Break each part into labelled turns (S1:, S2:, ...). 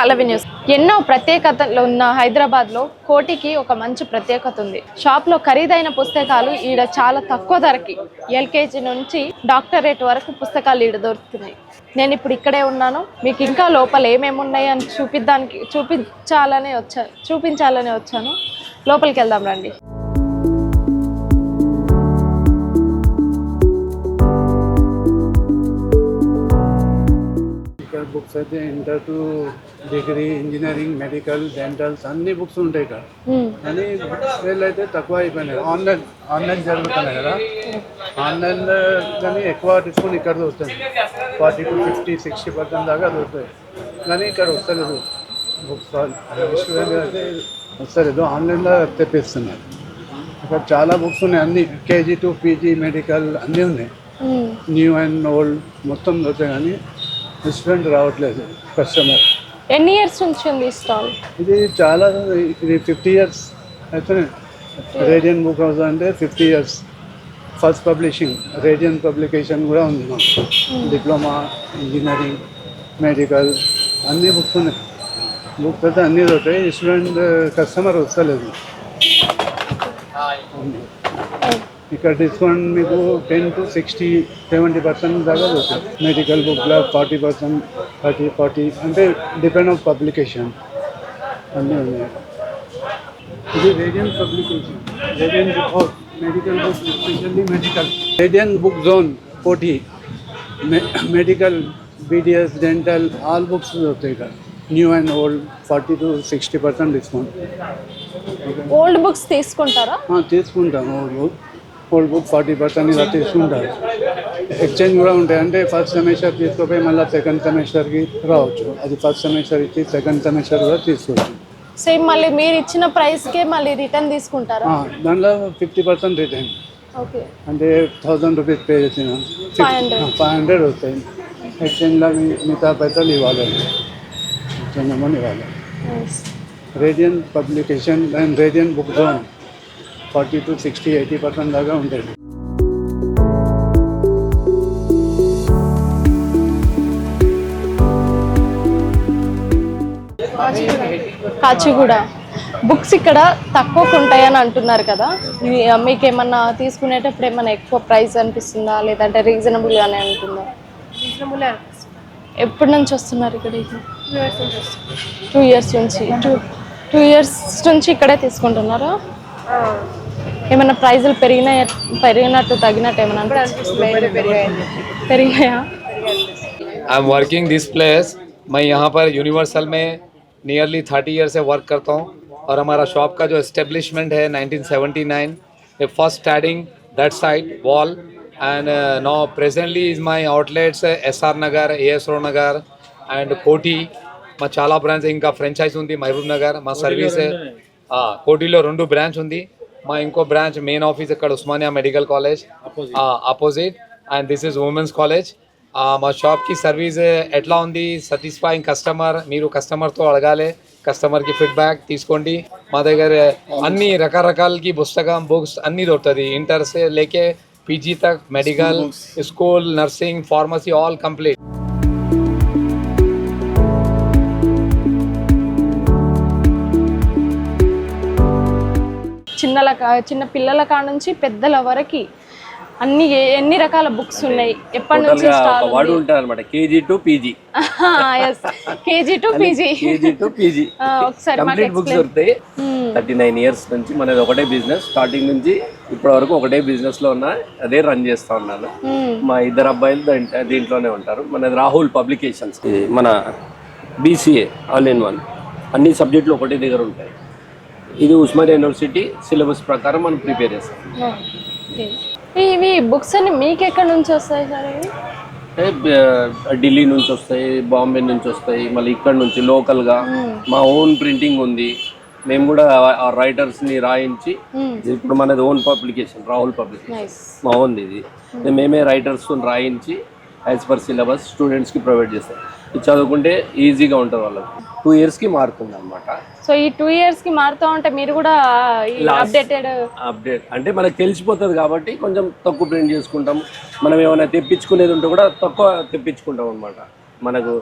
S1: పల్లవి news. ఎన్నో ప్రత్యేకతలు ఉన్న హైదరాబాద్లో కోటికి ఒక మంచి ప్రత్యేకత ఉంది. షాప్లో ఖరీదైన పుస్తకాలు ఈడ చాలా తక్కువ ధరకి ఎల్కేజీ నుంచి డాక్టరేట్ వరకు పుస్తకాలు ఈడ దొరుకుతున్నాయి. నేను ఇప్పుడు ఇక్కడే ఉన్నాను. మీకు ఇంకా లోపల ఏమేమి ఉన్నాయి అని చూపిద్దానికి చూపించాలనే వచ్చా చూపించాలనే వచ్చాను. లోపలికి వెళ్దాం రండి.
S2: బుక్స్ అయితే inter to degree engineering medical dentals అన్ని బుక్స్ ఉంటాయి ఇక్కడ. కానీ వీళ్ళు అయితే తక్కువ అయిపోయినాయి ఆన్లైన్ ఆన్లైన్ జరుగుతున్నాయి కదా. ఆన్లైన్లో కానీ ఎక్కువ డిస్కౌంట్ ఇక్కడ దొరుకుతుంది forty to fifty sixty percent దాకా దొరుకుతాయి కానీ ఇక్కడ వస్తలేదు. బుక్స్ అయితే వస్తలేదు. ఆన్లైన్లో తెప్పిస్తున్నారు. ఇక్కడ చాలా బుక్స్ ఉన్నాయి. అన్ని కేజీ టు పీజీ మెడికల్ అన్నీ ఉన్నాయి. న్యూ అండ్ ఓల్డ్ మొత్తం దొరుకుతాయి. కానీ స్టూడెంట్ రావట్లేదు కస్టమర్
S1: ఎన్ని ఇయర్స్ నుంచి ఉంది ఈ స్టాల్?
S2: ఇది చాలా ఇది ఫిఫ్టీ ఇయర్స్ అయితే రేడియన్ బుక్ హౌస్ అంటే fifty years first publishing Radiant publication కూడా ఉంది మాకు. డిప్లొమా ఇంజనీరింగ్ మెడికల్ అన్ని బుక్స్ ఉన్నాయి. బుక్స్ అయితే అన్నీ దొరుకుతాయి. స్టూడెంట్ కస్టమర్ వస్తలేదు. ఇక్కడ డిస్కౌంట్ మీకు ten to sixty seventy percent దాకా దొరుకుతుంది మెడికల్ బుక్లో ఫార్టీ పర్సెంట్ థర్టీ ఫార్టీ అంటే డిపెండ్ ఆఫ్ పబ్లికేషన్. అన్నీ ఉన్నాయి. ఇది Radiant publication. Radiant book house medical book especially medical. Radiant book zone Koti medical BDS dental all books దొరుకుతాయి ఇక్కడ. New and old forty to sixty percent discount.
S1: Old books తీసుకుంటారా?
S2: ఆ, తీసుకుంటాము old book. Old book forty percent ఇలా తీసుకుంటారు exchange కూడా ఉంటాయి. అంటే ఫస్ట్ సెమిస్టర్ తీసుకుపోయి మళ్ళీ సెకండ్ సెమిస్టర్కి రావచ్చు. అది ఫస్ట్ సెమిస్టర్ ఇచ్చి సెకండ్ సెమిస్టర్ కూడా తీసుకోవచ్చు
S1: సేమ్ మళ్ళీ మీరు ఇచ్చిన ప్రైస్కే మళ్ళీ రిటర్న్ తీసుకుంటారా?
S2: దాంట్లో ఫిఫ్టీ పర్సెంట్ రిటర్న్
S1: ఓకే
S2: అంటే థౌజండ్ రూపీస్ పే చేసిన. ఫైవ్ హండ్రెడ్ వస్తాయి. ఎక్స్చేంజ్లో మీ- మిగతా పైసలు ఇవ్వాలి. ఇవ్వాలి. Radiant publication and Radiant book zone forty to sixty eighty percent దాకా ఉంటుంది
S1: కాచిగూడ. బుక్స్ ఇక్కడ తక్కువకు ఉంటాయని అంటున్నారు కదా. మీకు ఏమన్నా తీసుకునేటప్పుడు ఏమన్నా ఎక్కువ ప్రైస్ అనిపిస్తుందా? లేదంటే రీజనబుల్ గానే ఉంటుందా? ఎప్పటి నుంచి వస్తున్నారు ఇక్కడికి టూ ఇయర్స్ నుంచి. టూ టూ ఇయర్స్ నుంచి ఇక్కడే తీసుకుంటున్నారా? ఏమైనా ప్రైజులు పెరిగినాయి పెరిగినట్టు తగినట్టు ఏమైనా అనిపిస్తుందా? పెరిగాయా
S3: I am working this place मैं यहाँ पर यूनिवर्सल में नियरली थर्टी ईयर से वर्क करता हूँ और हमारा शॉप का जो एस्टेब्लिशमेंट है 1979 the first starting that side wall and uh, now presently is my outlets uh, SR Nagar, AS Road Nagar and Koti మా చాలా బ్రాంచ్ ఇంకా ఫ్రాంచైజ్ ఉంది మహబూబ్ నగర్ మా సర్వీస్ కోటిలో రెండు బ్రాంచ్ ఉంది. మా ఇంకో బ్రాంచ్ మెయిన్ ఆఫీస్ ఇక్కడ Osmania medical college. Opposite and this is women's college మా షాప్కి సర్వీస్ ఎట్లా ఉంది? సాటిస్ఫైయింగ్ కస్టమర్ మీరు కస్టమర్తో అడగాలి. కస్టమర్కి ఫీడ్బ్యాక్ తీసుకోండి. మా దగ్గర అన్ని రకరకాలకి పుస్తకం బుక్స్ అన్నీ దొరుకుతుంది. ఇంటర్స్ లేకే పీజీ తక్ medical school nursing pharmacy all complete
S1: చిన్నల చిన్న పిల్లల కాడ నుంచి పెద్దల వరకు అన్ని ఎన్ని రకాల బుక్స్ ఉన్నాయి? ఎప్పటి నుంచి
S4: వాడు ఉంటారు అనమాట KG to PG.
S1: KG to PG.
S4: KG to PG.
S1: ఒకసారి
S4: కంప్లీట్ బుక్స్ దొరుకుతాయి. థర్టీ నైన్ ఇయర్స్ నుంచి మనది ఒకటే బిజినెస్ స్టార్టింగ్ నుంచి ఇప్పటి వరకు ఒకటే బిజినెస్లో ఉన్నా అదే రన్ చేస్తా ఉన్నాను.
S1: Hmm.
S4: మా ఇద్దరు అబ్బాయిలు దాంట్- దీంట్లోనే ఉంటారు. మనది రాహుల్ పబ్లికేషన్స్ మన బీసీఏ ఆల్ ఇన్ వన్ అన్ని సబ్జెక్టులు ఒకటే దగ్గర ఉంటాయి. ఇది ఉస్మానియా యూనివర్సిటీ సిలబస్ ప్రకారం మనం ప్రిపేర్ చేస్తాం.
S1: ఇవి బుక్స్ అన్ని మీకు ఎక్కడి నుంచి వస్తాయి సార్
S4: ఢిల్లీ నుంచి వస్తాయి బాంబే నుంచి వస్తాయి మళ్ళీ ఇక్కడ నుంచి లోకల్గా. మా ఓన్ ప్రింటింగ్ ఉంది. మేము కూడా ఆ రైటర్స్ని రాయించి. ఇప్పుడు మనది ఓన్ పబ్లికేషన్ రాహుల్ పబ్లికేషన్. మా ఓన్ది ఇది. మేమే. రైటర్స్ రాయించి యాజ్ పర్ సిలబస్ స్టూడెంట్స్కి ప్రొవైడ్ చేస్తాం. చదువుకుంటే ఈజీగా ఉంటుంది వాళ్ళకి. టూ ఇయర్స్కి మారుతుంది అనమాట
S1: సో ఈ టూ ఇయర్స్కి మారుతా ఉంటే మీరు కూడా అప్డేటెడ్
S4: అప్డేట్ అంటే మనకు తెలిసిపోతుంది కాబట్టి కొంచెం తక్కువ ప్రింట్ చేసుకుంటాం. మనం ఏమైనా తెప్పించుకునేది ఉంటే కూడా తక్కువ తెప్పించుకుంటాం అనమాట మనకు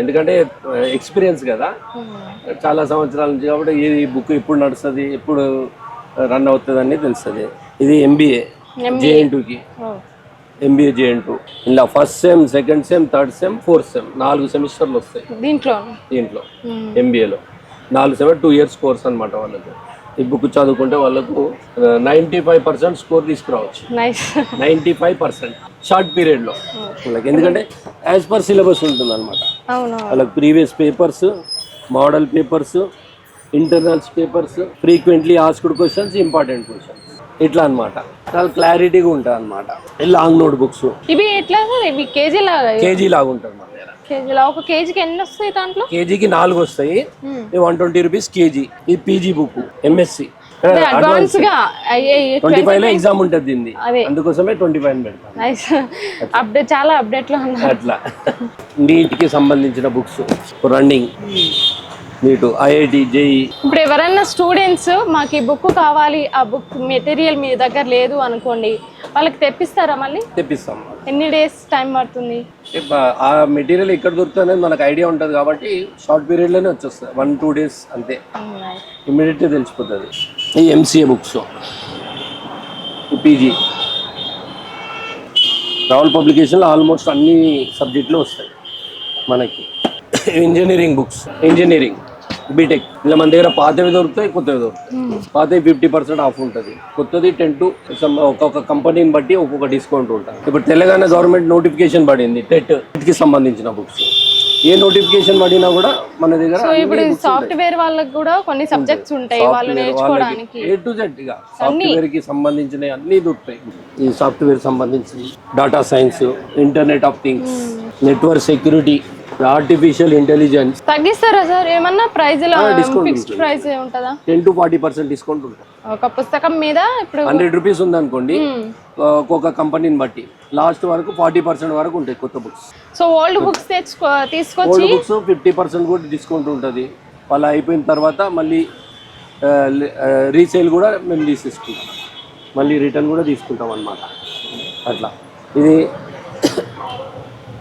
S4: ఎందుకంటే ఎక్స్పీరియన్స్ కదా. చాలా సంవత్సరాల నుంచి కాబట్టి ఈ బుక్ ఎప్పుడు నడుస్తుంది ఎప్పుడు రన్ అవుతుంది అని తెలుస్తుంది. ఇది ఎంబీఏ జేఎన్
S1: ఓ.
S4: ఎంబీఏ జేఎన్ టూ ఇలా first sem second sem third sem fourth sem నాలుగు సెమిస్టర్లు వస్తాయి.
S1: దీంట్లో?
S4: దీంట్లో. ఎంబీఏలో నాలుగు సెవెన్ టూ ఇయర్స్ కోర్స్ అనమాట వాళ్ళకు. ఈ బుక్ చదువుకుంటే వాళ్ళకు నైంటీ ఫైవ్ పర్సెంట్ స్కోర్ తీసుకురావచ్చు. నైంటీ ఫైవ్ పర్సెంట్ షార్ట్ పీరియడ్లో వాళ్ళకి ఎందుకంటే యాజ్ పర్ సిలబస్ ఉంటుంది అనమాట వాళ్ళకి previous papers model papers internals papers frequently asked questions important questions ఇట్లా అన్నమాట. చాలా క్లారిటీగా ఉంటుంది అనమాట లాంగ్ నోట్ బుక్స్.
S1: ఇవి ఎట్లా సార్? ఇవి కేజీ లాగా
S4: కేజీ లాగా ఉంటుంది మన దగ్గర
S1: కేజీలా ఒక కేజీకి ఎన్ని వస్తాయి దాంట్లో?
S4: కేజీకి నాలుగు వస్తాయి. One twenty rupees KG. ఈ పీజీ బుక్ ఎంఎస్సి.
S1: అడ్వాన్స్గా
S4: ట్వంటీ ఫైవ్లో ఎగ్జామ్ ఉంటుంది దీన్ని.
S1: అదే.
S4: అందుకోసమే ట్వంటీ ఫైవ్ పెడతాను.
S1: నైస్ అప్డేట్ చాలా అప్డేట్లో
S4: అట్లా. నీట్కి సంబంధించిన books. Running NEET IIT JEE.
S1: ఇప్పుడు ఎవరైనా స్టూడెంట్స్ మాకు ఈ బుక్ కావాలి ఆ బుక్ మెటీరియల్ మీ దగ్గర లేదు అనుకోండి వాళ్ళకి తెప్పిస్తారా మళ్ళీ?
S4: తెప్పిస్తాం.
S1: ఎన్ని డేస్ టైం పడుతుంది?
S4: ఆ మెటీరియల్ ఎక్కడ దొరుకుతుంది మనకు ఐడియా ఉంటుంది కాబట్టి షార్ట్ పీరియడ్లోనే వచ్చేస్తుంది. వన్ టూ డేస్ అంతే. ఇమ్మీడియట్గా తెలిసిపోతుంది. ఈ ఎంసీఏ బుక్స్ పీజీ రావుల్ పబ్లికేషన్లో ఆల్మోస్ట్ అన్ని సబ్జెక్టులు వస్తాయి మనకి. ఇంజనీరింగ్ బుక్స్ ఇంజనీరింగ్ బీటెక్ ఇలా మన దగ్గర పాతవి దొరుకుతాయి కొత్తవి దొరుకుతాయి. పాతవి ఫిఫ్టీ పర్సెంట్ ఆఫ్ ఉంటుంది. కొత్తది టెన్ టు ఒక్కొక్క కంపెనీని బట్టి ఒక్కొక్క డిస్కౌంట్ ఉంటుంది. ఇప్పుడు తెలంగాణ గవర్నమెంట్ నోటిఫికేషన్ పడింది టెట్కి సంబంధించిన బుక్స్ ఏ నోటిఫికేషన్ పడినా కూడా మన దగ్గర
S1: సో ఇప్పుడు సాఫ్ట్వేర్ వాళ్ళకి కూడా కొన్ని సబ్జెక్ట్స్ ఉంటాయి వాళ్ళు నేర్చుకోవడానికి.
S4: ఏ టు జెడ్ ఇక. సాఫ్ట్వేర్కి సంబంధించిన అన్ని దొరుకుతాయి. ఈ సాఫ్ట్వేర్ సంబంధించి data science internet of things network security artificial intelligence
S1: తగ్గిస్తారా సార్? ఏమన్నా
S4: ప్రైజ్లో
S1: ఫిక్స్డ్ ప్రైస్ ఉంటుందా.
S4: Ten to forty percent discount ఉంటుంది.
S1: ఒక పుస్తకం మీద ఇప్పుడు
S4: హండ్రెడ్ రూపీస్ ఉందనుకోండి ఒక్కొక్క కంపెనీని బట్టి. లాస్ట్ వరకు ఫార్టీ పర్సెంట్ వరకు ఉంటాయి కొత్త బుక్స్
S1: సో ఓల్డ్ బుక్స్ తీసుకొచ్చి
S4: బుక్స్ ఫిఫ్టీ పర్సెంట్ కూడా డిస్కౌంట్ ఉంటుంది. వాళ్ళు అయిపోయిన తర్వాత మళ్ళీ రీసేల్ కూడా మేము తీసేసుకుంటాం. మళ్ళీ రిటర్న్ కూడా తీసుకుంటాం అన్నమాట. అట్లా. ఇది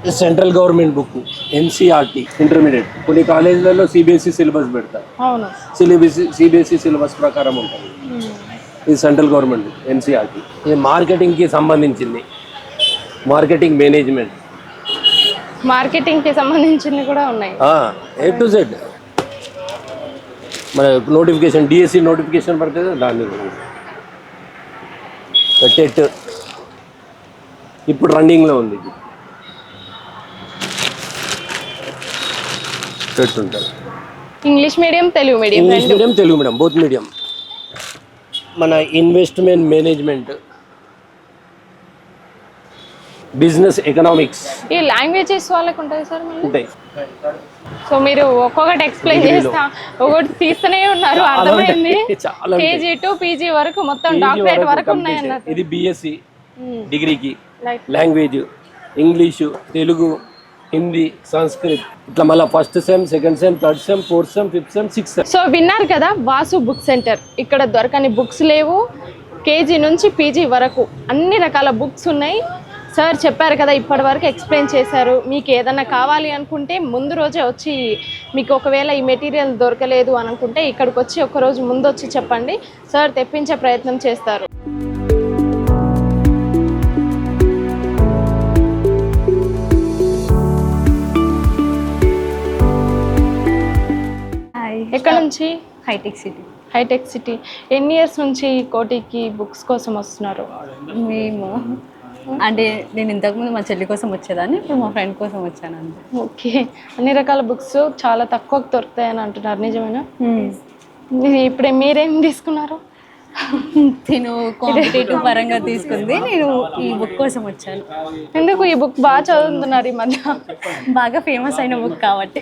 S4: central government book NCERT intermediate. కొన్ని కాలేజీలలో సిబిఎస్ఈ సిలబస్ పెడతారు.
S1: అవును.
S4: సిలబస్ సిబిఎస్ఈ సిలబస్ ప్రకారం ఉంటుంది. ఇది సెంట్రల్ గవర్నమెంట్ ఎన్సీఆర్టీ ఇది మార్కెటింగ్కి సంబంధించింది. Marketing
S1: management. మార్కెటింగ్కి సంబంధించినవి కూడా ఉన్నాయి.
S4: ఏ టు జెడ్ మన నోటిఫికేషన్ డిఎస్సి నోటిఫికేషన్ పడుతుంది దాన్ని టెట్ ఇప్పుడు రన్నింగ్లో ఉంది ఉంటుంది
S1: English medium Telugu medium
S4: English medium Telugu medium both medium. మన ఇన్వెస్ట్మెంట్ మేనేజ్మెంట్ బిజినెస్ ఎకనామిక్స్.
S1: ఈ లాంగ్వేజెస్ వాళ్ళకి ఉంటుంది సార్
S4: ఉంటాయి.
S1: సో మీరు ఒక్కొక్కటి ఎక్స్ప్లెయిన్ చేస్తా ఒకటి తీస్తూనే ఉన్నారు అర్థమైంది? కేజీ టు పీజీ వరకు మొత్తం డాక్టరేట్ వరకు ఉన్నాయి అన్నట్టు
S4: ఇది బిఎస్సి డిగ్రీకి. Language English Telugu Hindi Sanskrit. ఇట్లా మళ్ళీ first sem second sem third sem fourth sem fifth sem sixth sem
S1: so విన్నారు కదా వాసు బుక్ సెంటర్. ఇక్కడ దొరకని బుక్స్ లేవు. కేజీ నుంచి పీజీ వరకు అన్ని రకాల బుక్స్ ఉన్నాయి. సార్ చెప్పారు కదా ఇప్పటి వరకు ఎక్స్ప్లెయిన్ చేశారు. మీకు ఏదైనా కావాలి అనుకుంటే ముందు రోజే వచ్చి మీకు ఒకవేళ ఈ మెటీరియల్ దొరకలేదు అనుకుంటే ఇక్కడికి వచ్చి ఒక రోజు ముందు వచ్చి చెప్పండి. సార్ తెప్పించే ప్రయత్నం చేస్తారు. నుంచి
S5: హైటెక్ సిటీ.
S1: హైటెక్ సిటీ. ఎన్ని ఇయర్స్ నుంచి కోటికి బుక్స్ కోసం వస్తున్నారు?
S5: మేము అంటే నేను ఇంతకుముందు మా చెల్లి కోసం వచ్చేదాన్ని ఇప్పుడు మా ఫ్రెండ్ కోసం వచ్చాను అంతే
S1: ఓకే. అన్ని రకాల బుక్స్ చాలా తక్కువకు దొరుకుతాయని అంటున్నారు. నిజమేనా? ఇప్పుడే మీరేం తీసుకున్నారు?
S5: తిను కాంపిటేటివ్ పరంగా తీసుకుంది. నేను ఈ బుక్ కోసం వచ్చాను.
S1: ఎందుకు ఈ బుక్ బాగా చదువుతున్నారు ఈ మధ్య?
S5: బాగా ఫేమస్ అయిన బుక్ కాబట్టి.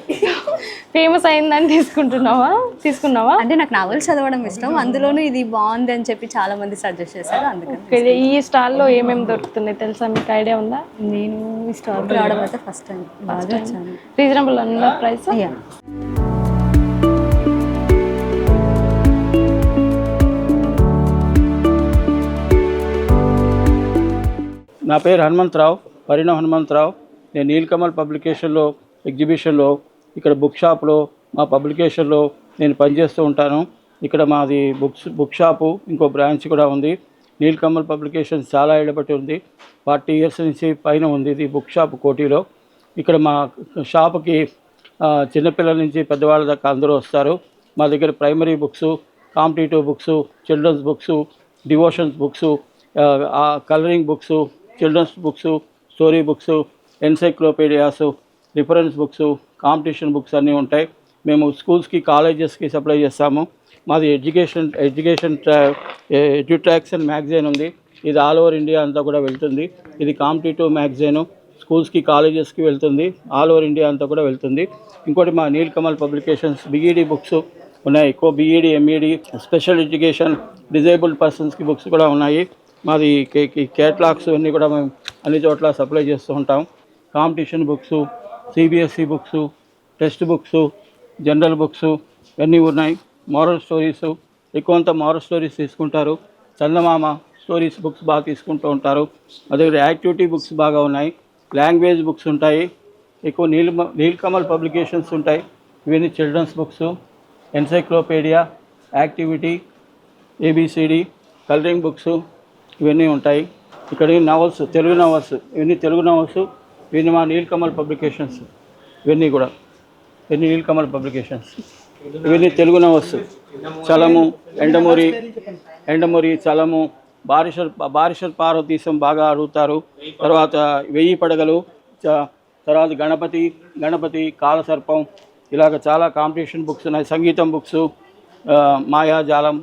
S1: ఫేమస్ అయిందని తీసుకుంటున్నావా? తీసుకున్నావా?
S5: అంటే నాకు నవల్స్ చదవడం ఇష్టం. అందులోనూ ఇది బాగుంది అని చెప్పి చాలా మంది సజెస్ట్ చేశారు. అందుకని
S1: ఈ స్టాల్లో ఏమేమి దొరుకుతున్నాయి తెలుసా? మీకు ఐడియా ఉందా?
S5: నేను ఈ స్టాక్ రావడం అయితే ఫస్ట్ టైం బాగా వచ్చాను.
S1: రీజనబుల్ ఉన్న ప్రైస్
S6: నా పేరు హనుమంతరావు పరిణం హనుమంతరావు. నేను నీలకమల్ పబ్లికేషన్లో ఎగ్జిబిషన్లో ఇక్కడ బుక్ షాప్లో మా పబ్లికేషన్లో నేను పనిచేస్తూ ఉంటాను. ఇక్కడ మాది బుక్స్ బుక్ షాపు ఇంకో బ్రాంచ్ కూడా ఉంది. నీలకమల్ పబ్లికేషన్స్ చాలా ఏళ్ళబట్టి ఉంది. ఫార్టీ ఇయర్స్ నుంచి పైన ఉంది ఇది బుక్ షాప్ కోటిలో. ఇక్కడ మా షాపుకి చిన్నపిల్లల నుంచి పెద్దవాళ్ళ దాకా అందరూ వస్తారు. మా దగ్గర primary books competitive books children's books devotions books colouring books children's books story books encyclopaedias reference books competition books అన్నీ ఉంటాయి. మేము స్కూల్స్కి కాలేజెస్కి సప్లై చేస్తాము. మాది education education Edutracks and magazine ఉంది. ఇది ఆల్ ఓవర్ ఇండియా అంతా కూడా వెళ్తుంది. ఇది కాంపిటేటివ్ మ్యాగజైన్. స్కూల్స్కి కాలేజెస్కి వెళ్తుంది. ఆల్ ఓవర్ ఇండియా అంతా కూడా వెళ్తుంది. ఇంకోటి మా Neel Kamal publications BEd books ఉన్నాయి. ఎక్కువ BEd MEd special education disabled పర్సన్స్కి బుక్స్ కూడా ఉన్నాయి. మాది కేటలాగ్స్ అన్నీ కూడా మేము అన్ని చోట్ల సప్లై చేస్తూ ఉంటాం. Competition books CBSE books text books general books ఇవన్నీ ఉన్నాయి. మారల్ స్టోరీస్ ఎక్కువంతా మారల్ స్టోరీస్ తీసుకుంటారు. చందమామ స్టోరీస్ బుక్స్ బాగా తీసుకుంటూ ఉంటారు. అదే యాక్టివిటీ బుక్స్ బాగా ఉన్నాయి. లాంగ్వేజ్ బుక్స్ ఉంటాయి. ఎక్కువ నీల్ నీల్కమల్ పబ్లికేషన్స్ ఉంటాయి. ఇవన్నీ children's books encyclopaedia activity ABCD colouring books ఇవన్నీ ఉంటాయి. ఇక్కడ నవల్స్ తెలుగు నవల్స్ ఇవన్నీ తెలుగు నవల్స్ ఇవన్నీ మా నీల్కమల్ పబ్లికేషన్స్ ఇవన్నీ కూడా. ఇవన్నీ నీల్కమల్ పబ్లికేషన్స్ ఇవన్నీ Telugu novels Chalam Yandamuri Yandamuri Chalam barrister barrister Parvateesam బాగా అడుగుతారు తర్వాత వెయ్యి పడగలు చ- తర్వాత గణపతి గణపతి కాలసర్పం ఇలాగ చాలా కాంపిటీషన్ బుక్స్ ఉన్నాయి. సంగీతం బుక్స్ మాయాజాలం.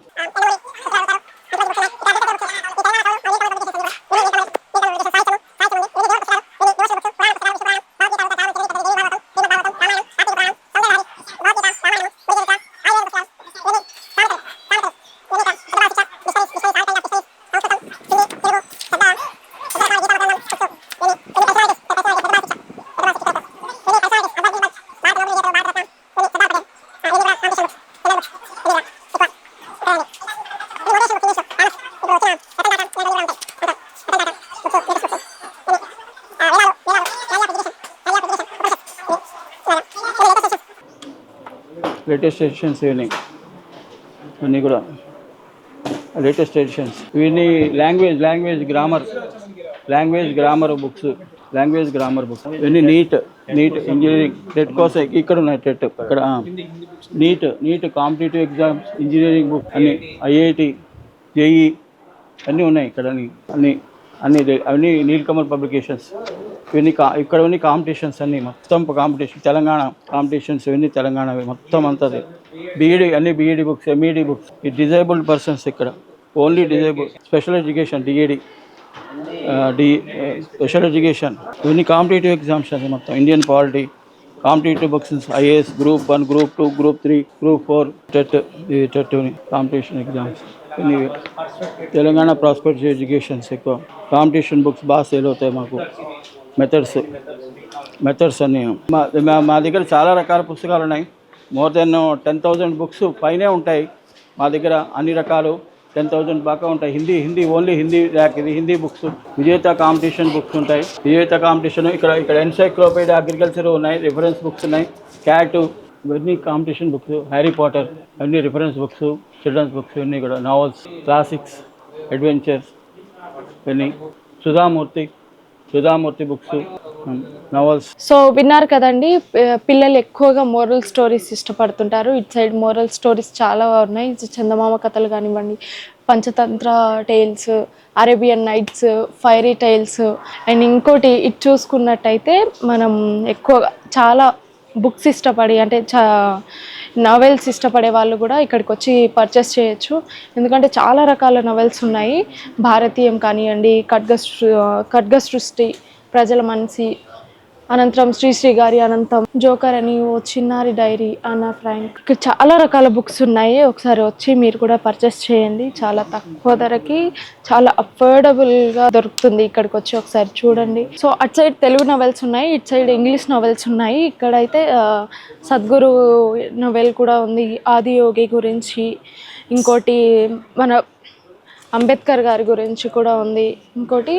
S6: లేటెస్ట్ ఎడిషన్స్ ఇవన్నీ అన్నీ కూడా. లేటెస్ట్ ఎడిషన్స్ ఇవన్నీ language language grammar language grammar books language grammar books ఇవన్నీ నీట్ నీట్ ఇంజనీరింగ్ టెట్ కోసం ఇక్కడ ఉన్నాయి టెట్ ఇక్కడ NEET NEET competitive exams engineering book అన్ని. ఐఐటి జేఈ అన్నీ ఉన్నాయి ఇక్కడ అన్ని. అన్ని అన్ని దే- నీల్కమల్ పబ్లికేషన్స్ ఇవన్నీ కా ఇక్కడ ఉన్న కాంపిటీషన్స్ అన్నీ. మొత్తం కాంపిటీషన్ తెలంగాణ కాంపిటీషన్స్ ఇవన్నీ తెలంగాణ మొత్తం అంతది. బీఈడి అన్ని బీఈడి బుక్స్ ఎంఈడి బుక్స్ ఈ డిజేబుల్డ్ పర్సన్స్ ఇక్కడ. Only disable special education DEd D special education ఇవన్నీ కాంపిటేటివ్ ఎగ్జామ్స్ అది మొత్తం. Indian polity competitive books IAS group one group two group three group four TET ఈ TET competition exams Telangana prospect educations ఎక్కువ. Competition books బాగా sale అవుతాయి మాకు. Methods methods అన్నీ. మా మా- మా దగ్గర చాలా రకాల పుస్తకాలు ఉన్నాయి. More than ten thousand books పైనే ఉంటాయి. మా దగ్గర అన్ని రకాలు. టెన్ థౌజండ్ బాగా ఉంటాయి. హిందీ హిందీ ఓన్లీ హిందీ ర్యాక్ ఇది. Hindi books Vijetha competition books ఉంటాయి. విజేత కాంపిటీషన్ ఇక్కడ ఇక్కడ ఎన్సైక్లోపీడియా అగ్రికల్చర్ ఉన్నాయి. రిఫరెన్స్ బుక్స్ ఉన్నాయి. క్యాట్ ఇవన్నీ కాంపిటీషన్ బుక్స్ హ్యారీ పాటర్ అన్ని రిఫరెన్స్ బుక్స్ చిల్డ్రన్స్ బుక్స్ ఇవన్నీ కూడా. నావల్స్ క్లాసిక్స్ అడ్వెంచర్స్ ఇవన్నీ. Sudha Murty Sudha Murty
S1: books novels. So విన్నారు కదండి పిల్లలు ఎక్కువగా మోరల్ స్టోరీస్ ఇష్టపడుతుంటారు. ఇట్ సైడ్ మోరల్ స్టోరీస్ చాలా ఉన్నాయి. చందమామ కథలు కానివ్వండి Panchatantra tales Arabian Nights fairy tales and ఇంకోటి ఇటు చూసుకున్నట్టయితే మనం ఎక్కువగా చాలా బుక్స్ ఇష్టపడి అంటే చా నవెల్స్ ఇష్టపడే వాళ్ళు కూడా ఇక్కడికి వచ్చి పర్చేస్ చేయొచ్చు. ఎందుకంటే చాలా రకాల నవెల్స్ ఉన్నాయి. భారతీయం కానివ్వండి ఖడ్గ ఖడ్గ సృష్టి ప్రజల మనసి అనంతరం శ్రీశ్రీ గారి అనంతం జోకర్ అని ఓ చిన్నారి డైరీ అన్న ఫ్రాంక్. ఇక్కడ చాలా రకాల బుక్స్ ఉన్నాయి. ఒకసారి వచ్చి మీరు కూడా పర్చేస్ చేయండి. చాలా తక్కువ ధరకి చాలా అఫోర్డబుల్గా దొరుకుతుంది ఇక్కడికి వచ్చి ఒకసారి చూడండి. సో అటు సైడ్ తెలుగు నవెల్స్ ఉన్నాయి ఇటు సైడ్ ఇంగ్లీష్ నవెల్స్ ఉన్నాయి. ఇక్కడైతే సద్గురు నవెల్ కూడా ఉంది. ఆదియోగి గురించి ఇంకోటి మన అంబేద్కర్ గారి గురించి కూడా ఉంది. ఇంకోటి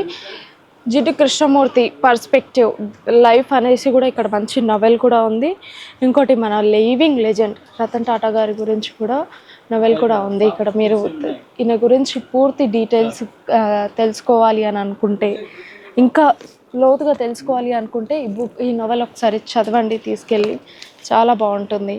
S1: జిడ్డు కృష్ణమూర్తి పర్స్పెక్టివ్ లైఫ్ అనేసి కూడా ఇక్కడ మంచి నవెల్ కూడా ఉంది. ఇంకోటి మన లివింగ్ లెజెండ్ రతన్ టాటా గారి గురించి కూడా నవెల్ కూడా ఉంది. ఇక్కడ మీరు ఈయన గురించి పూర్తి డీటెయిల్స్ తెలుసుకోవాలి అని అనుకుంటే ఇంకా లోతుగా తెలుసుకోవాలి అనుకుంటే ఈ బుక్ ఈ నవల్ ఒకసారి చదవండి తీసుకెళ్ళి. చాలా బాగుంటుంది.